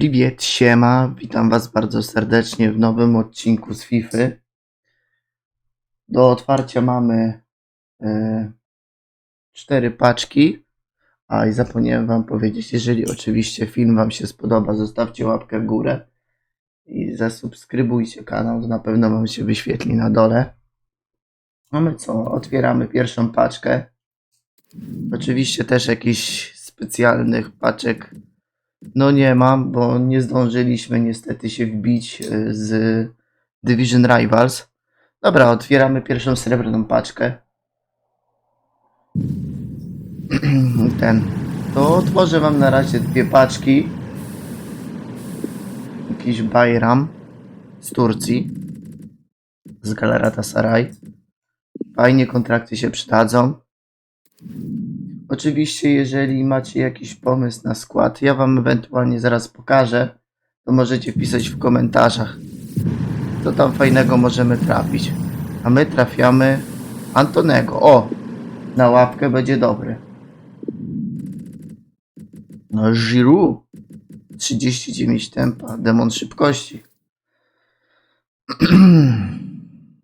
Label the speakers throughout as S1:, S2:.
S1: Priwiet, siema, witam was bardzo serdecznie w nowym odcinku z FIFA. Do otwarcia mamy e, cztery paczki, a i zapomniałem wam powiedzieć, jeżeli oczywiście film wam się spodoba, zostawcie łapkę w górę i zasubskrybujcie kanał, to na pewno wam się wyświetli na dole. Mamy co? Otwieramy pierwszą paczkę. Oczywiście też jakichś specjalnych paczek no nie mam, bo nie zdążyliśmy niestety się wbić y, z Division Rivals. Dobra, otwieramy pierwszą srebrną paczkę. Ten. To otworzę wam na razie dwie paczki. Jakiś Bayram z Turcji. Z Galatasaray. Fajnie kontrakty się przydadzą. Oczywiście, jeżeli macie jakiś pomysł na skład, ja Wam ewentualnie zaraz pokażę, to możecie pisać w komentarzach, co tam fajnego możemy trafić. A my trafiamy Antonego. O! Na łapkę będzie dobry. No, Giroud. 39 tempa, demon szybkości.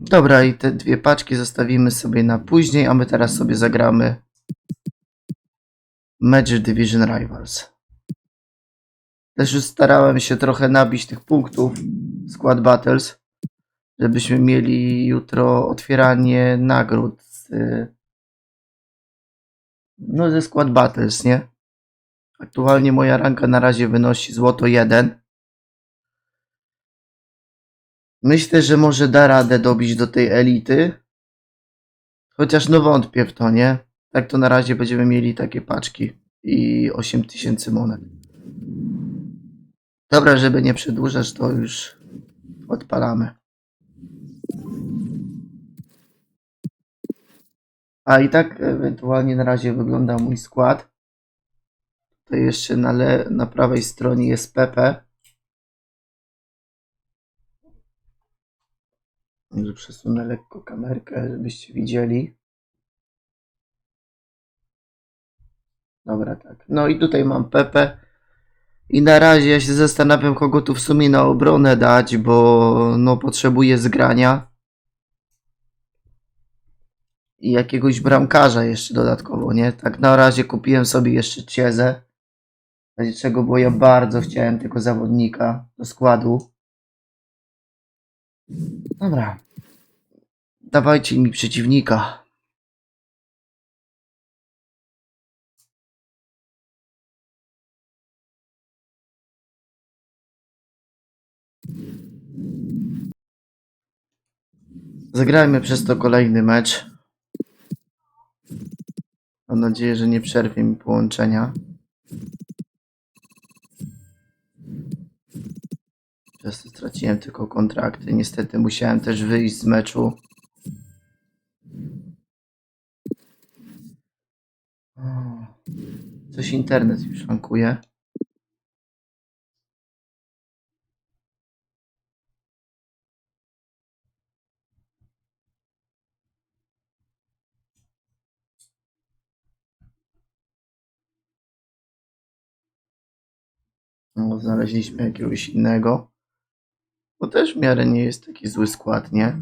S1: Dobra, i te dwie paczki zostawimy sobie na później, a my teraz sobie zagramy Mecz Division Rivals. Też już starałem się trochę nabić tych punktów Squad Battles, żebyśmy mieli jutro otwieranie nagród z, no ze Squad Battles, nie? Aktualnie moja ranka na razie wynosi złoto 1. Myślę, że może da radę dobić do tej elity. Chociaż no wątpię w to, nie? Tak to na razie będziemy mieli takie paczki i 8000 monet. Dobra, żeby nie przedłużać, to już odpalamy. A i tak ewentualnie na razie wygląda mój skład. Tutaj jeszcze na, le- na prawej stronie jest Pepe. Może przesunę lekko kamerkę, żebyście widzieli. Dobra, tak. No i tutaj mam Pepe. I na razie ja się zastanawiam, kogo tu w sumie na obronę dać, bo no potrzebuję zgrania. I jakiegoś bramkarza jeszcze dodatkowo, nie? Tak na razie kupiłem sobie jeszcze Ciezę. W razie czego, bo ja bardzo chciałem tego zawodnika do składu. Dobra. Dawajcie mi przeciwnika. Zagrajmy przez to kolejny mecz. Mam nadzieję, że nie przerwie mi połączenia. Przez to straciłem tylko kontrakty. Niestety musiałem też wyjść z meczu. Coś internet już szwankuje. No, znaleźliśmy jakiegoś innego. Bo też w miarę nie jest taki zły skład, nie?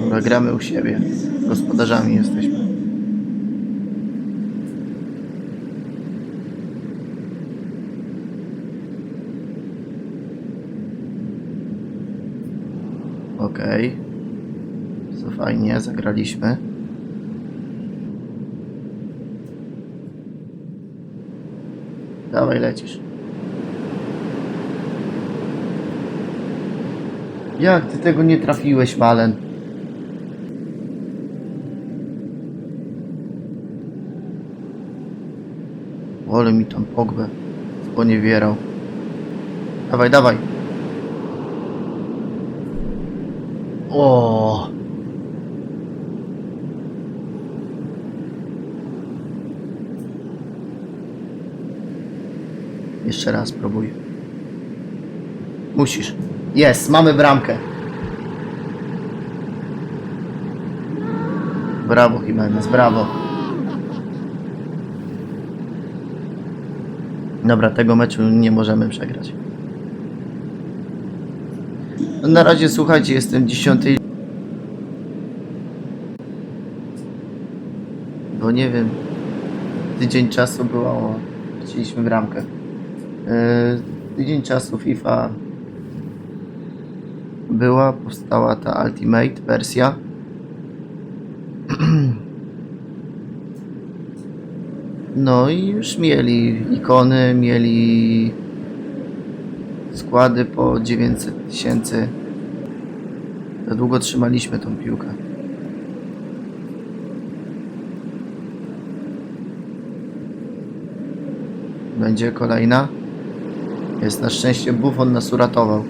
S1: Dobra, gramy u siebie. Gospodarzami jesteśmy. Okej. Co fajnie, zagraliśmy. Dawaj, lecisz. Jak ty tego nie trafiłeś, Malen? Ole mi tam pogbę sponiewierał. Dawaj, dawaj. O. Jeszcze raz próbuj. Musisz. Jest, mamy bramkę. Brawo, Jimenez, brawo. Dobra, tego meczu nie możemy przegrać. Na razie słuchajcie, jestem 10. Bo nie wiem, tydzień czasu było, chcieliśmy w ramkę tydzień czasu FIFA była, powstała ta Ultimate wersja. No i już mieli ikony, mieli składy po 900 tysięcy. Za długo trzymaliśmy tą piłkę. Będzie kolejna. Jest na szczęście Buffon nas uratował.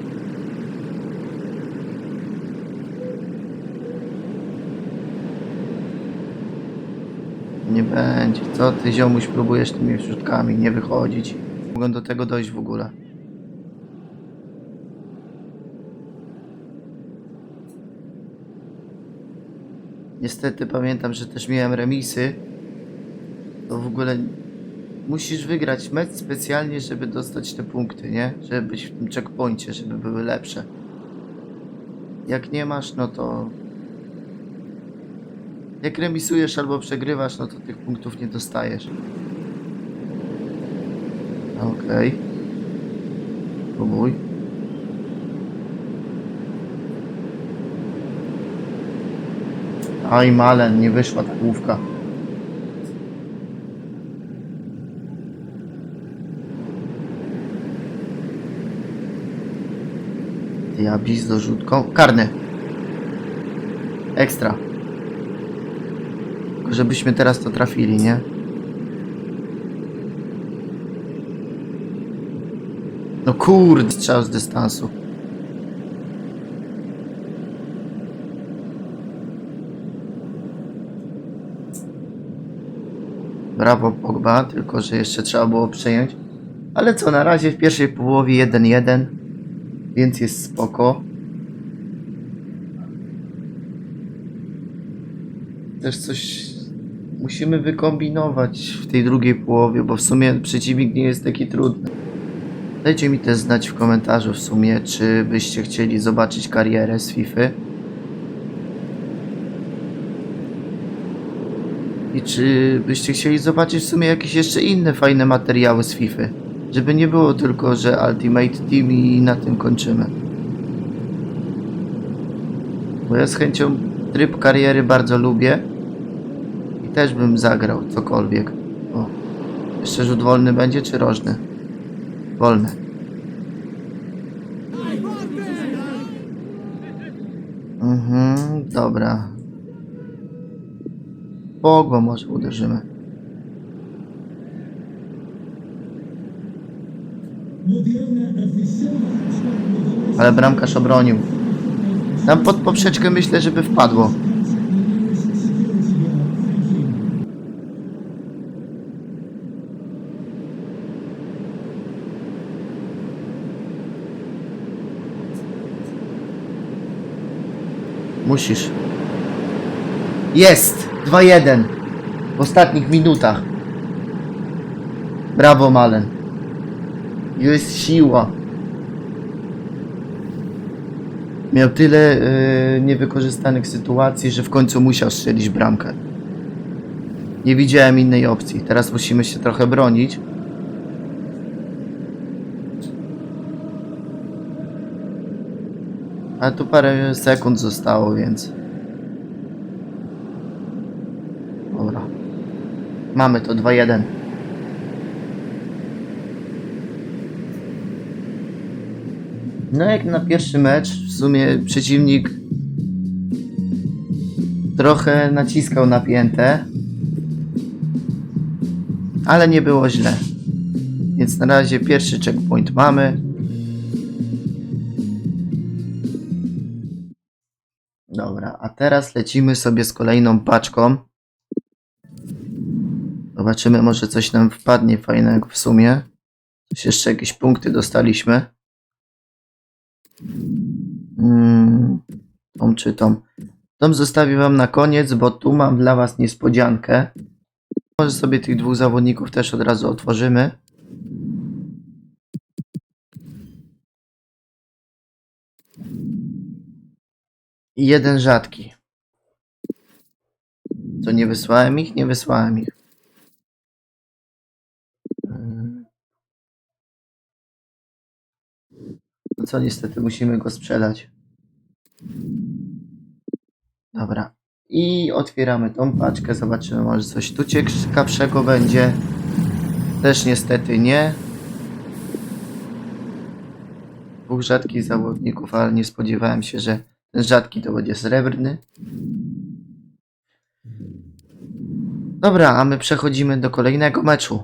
S1: Nie będzie. Co ty ziomuś próbujesz tymi środkami? Nie wychodzić. Mogę do tego dojść w ogóle. Niestety pamiętam, że też miałem remisy. To w ogóle musisz wygrać mecz specjalnie, żeby dostać te punkty, nie? Żeby być w tym checkpoincie, żeby były lepsze. Jak nie masz, no to jak remisujesz albo przegrywasz, no to tych punktów nie dostajesz. Okej. Próbuj. Aj, Malen, nie wyszła ta główka. Ja bis do rzutką. Karny. Ekstra. Tylko żebyśmy teraz to trafili, nie? No kurde, strzał z dystansu. Brawo Pogba, tylko że jeszcze trzeba było przejąć. Ale co, na razie w pierwszej połowie 1-1, więc jest spoko. też coś musimy wykombinować w tej drugiej połowie, bo w sumie przeciwnik nie jest taki trudny. Dajcie mi też znać w komentarzu w sumie, czy byście chcieli zobaczyć karierę z FIFA. I czy byście chcieli zobaczyć w sumie jakieś jeszcze inne fajne materiały z FIFA. Żeby nie było tylko, że Ultimate Team i na tym kończymy. Bo ja z chęcią tryb kariery bardzo lubię. I też bym zagrał cokolwiek. O. Jeszcze rzut wolny będzie, czy rożny? Wolny. Mhm, dobra. Pogba może uderzymy. Ale bramkarz obronił. Tam pod poprzeczkę myślę, żeby wpadło. Musisz. Jest! 2-1 w ostatnich minutach. Brawo, Malen. Jest siła. Miał tyle e, niewykorzystanych sytuacji, że w końcu musiał strzelić bramkę. Nie widziałem innej opcji. Teraz musimy się trochę bronić. Ale tu parę sekund zostało, więc. Dobra. Mamy to 2-1. No jak na pierwszy mecz, w sumie przeciwnik trochę naciskał napięte, ale nie było źle. Więc na razie pierwszy checkpoint mamy. Dobra, a teraz lecimy sobie z kolejną paczką. Zobaczymy, może coś nam wpadnie fajnego w sumie. Coś jeszcze jakieś punkty dostaliśmy. Mm, tą czy tą. Tą zostawię wam na koniec, bo tu mam dla was niespodziankę. Może sobie tych dwóch zawodników też od razu otworzymy. I jeden rzadki. To nie wysłałem ich? Nie wysłałem ich. Co, niestety musimy go sprzedać. Dobra. I otwieramy tą paczkę, zobaczymy, może coś tu ciekawszego będzie. Też niestety nie. Dwóch rzadkich zawodników, ale nie spodziewałem się, że ten rzadki to będzie srebrny. Dobra, a my przechodzimy do kolejnego meczu.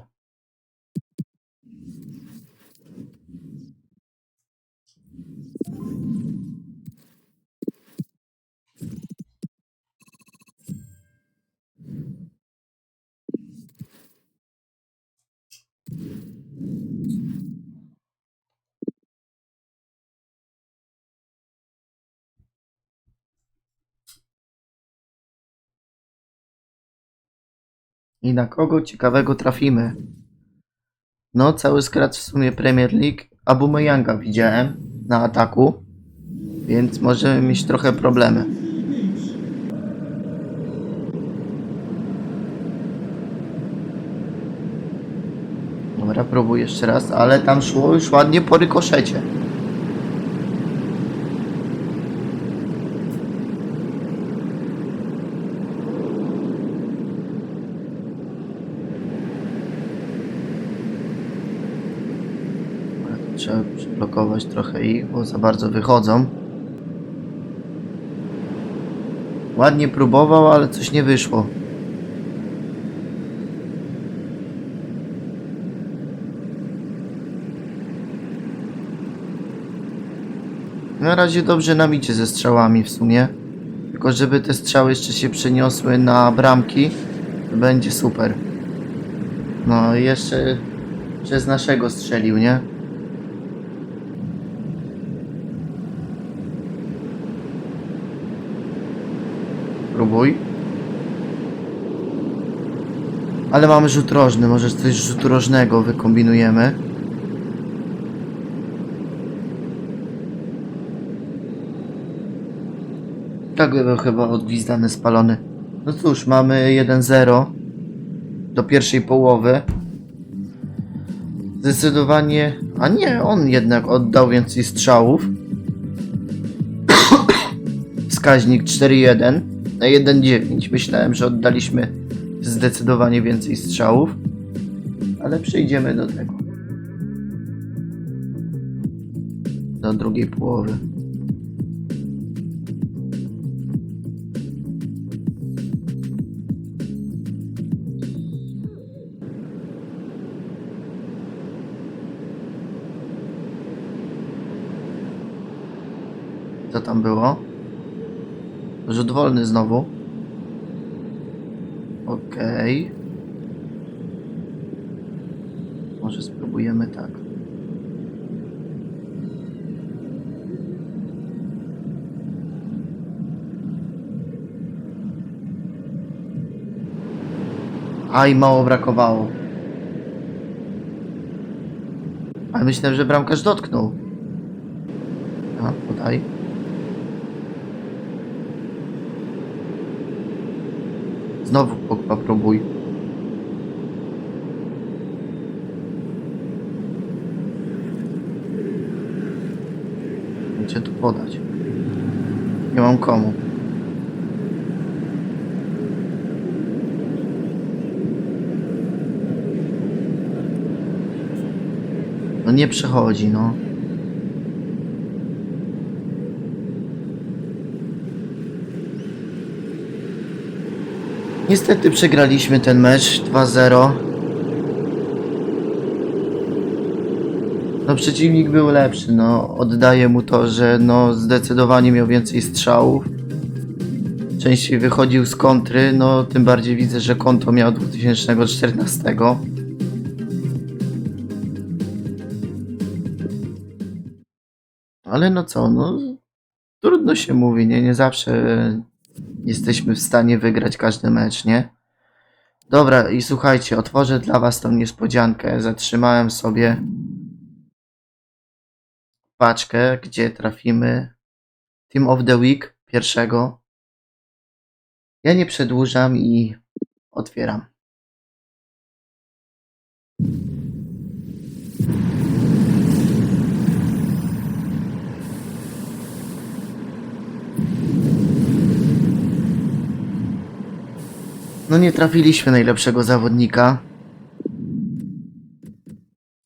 S1: I na kogo ciekawego trafimy? No, cały skrat w sumie Premier League. Abumeyanga widziałem na ataku, więc możemy mieć trochę problemy. Dobra, próbuję jeszcze raz, ale tam szło już ładnie po rykoszecie. Trzeba przyblokować trochę ich, bo za bardzo wychodzą. Ładnie próbował, ale coś nie wyszło. Na razie dobrze nam idzie ze strzałami w sumie. Tylko żeby te strzały jeszcze się przeniosły na bramki, to będzie super. No jeszcze przez naszego strzelił, nie? Próbuj. Ale mamy rzut rożny, może coś rzutu rożnego wykombinujemy. Tak by był chyba odgwizdany, spalony. No cóż, mamy 1-0 do pierwszej połowy. Zdecydowanie... A nie, on jednak oddał więcej strzałów. Wskaźnik 4-1 na 1-9. Myślałem, że oddaliśmy zdecydowanie więcej strzałów, ale przejdziemy do tego. Do drugiej połowy. Co tam było? Rzut wolny znowu. Okej. Może spróbujemy tak. Aj, mało brakowało. Ale myślałem, że bramkarz dotknął. A, podaj. Znowu Pogba próbuj. Gdzie tu podać? Nie mam komu. No nie przechodzi, no. Niestety przegraliśmy ten mecz 2-0. No przeciwnik był lepszy, no oddaję mu to, że no zdecydowanie miał więcej strzałów. Częściej wychodził z kontry, no tym bardziej widzę, że konto miał 2014. Ale no co, no trudno się mówi, nie? Nie zawsze jesteśmy w stanie wygrać każdy mecz, nie? Dobra, i słuchajcie, otworzę dla was tą niespodziankę. Zatrzymałem sobie paczkę, gdzie trafimy Team of the Week pierwszego. Ja nie przedłużam i otwieram. No nie trafiliśmy najlepszego zawodnika.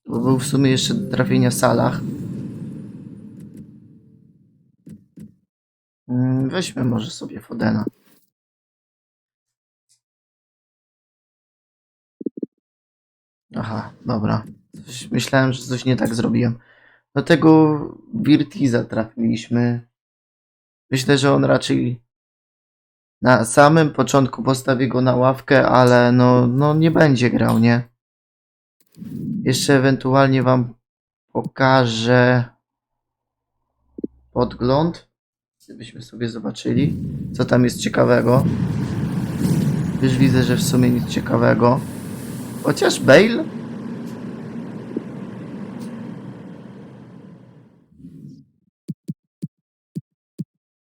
S1: Bo był w sumie jeszcze do trafienia Salah. Mm, Weźmy może sobie Fodena. Aha, dobra. Coś, myślałem, że coś nie tak zrobiłem. Do tego Virtiza trafiliśmy. Myślę, że on raczej na samym początku postawię go na ławkę, ale no, no nie będzie grał, nie? Jeszcze ewentualnie wam pokażę podgląd, żebyśmy sobie zobaczyli, co tam jest ciekawego. Już widzę, że w sumie nic ciekawego. Chociaż Bale?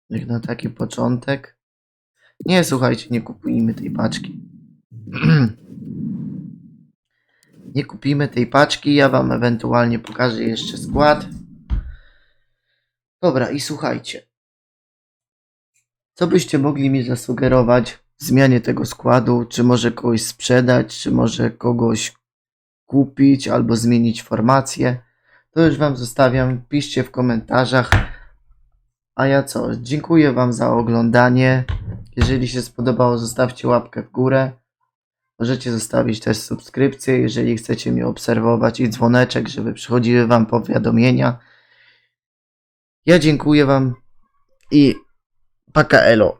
S1: Jak na taki początek. Nie, słuchajcie, nie kupujmy tej paczki. nie kupimy tej paczki, ja wam ewentualnie pokażę jeszcze skład. Dobra, i słuchajcie. Co byście mogli mi zasugerować w zmianie tego składu? Czy może kogoś sprzedać, czy może kogoś kupić albo zmienić formację? To już wam zostawiam. Piszcie w komentarzach. A ja co? Dziękuję wam za oglądanie. Jeżeli się spodobało, zostawcie łapkę w górę. Możecie zostawić też subskrypcję, jeżeli chcecie mnie obserwować i dzwoneczek, żeby przychodziły wam powiadomienia. Ja dziękuję wam i paka elo.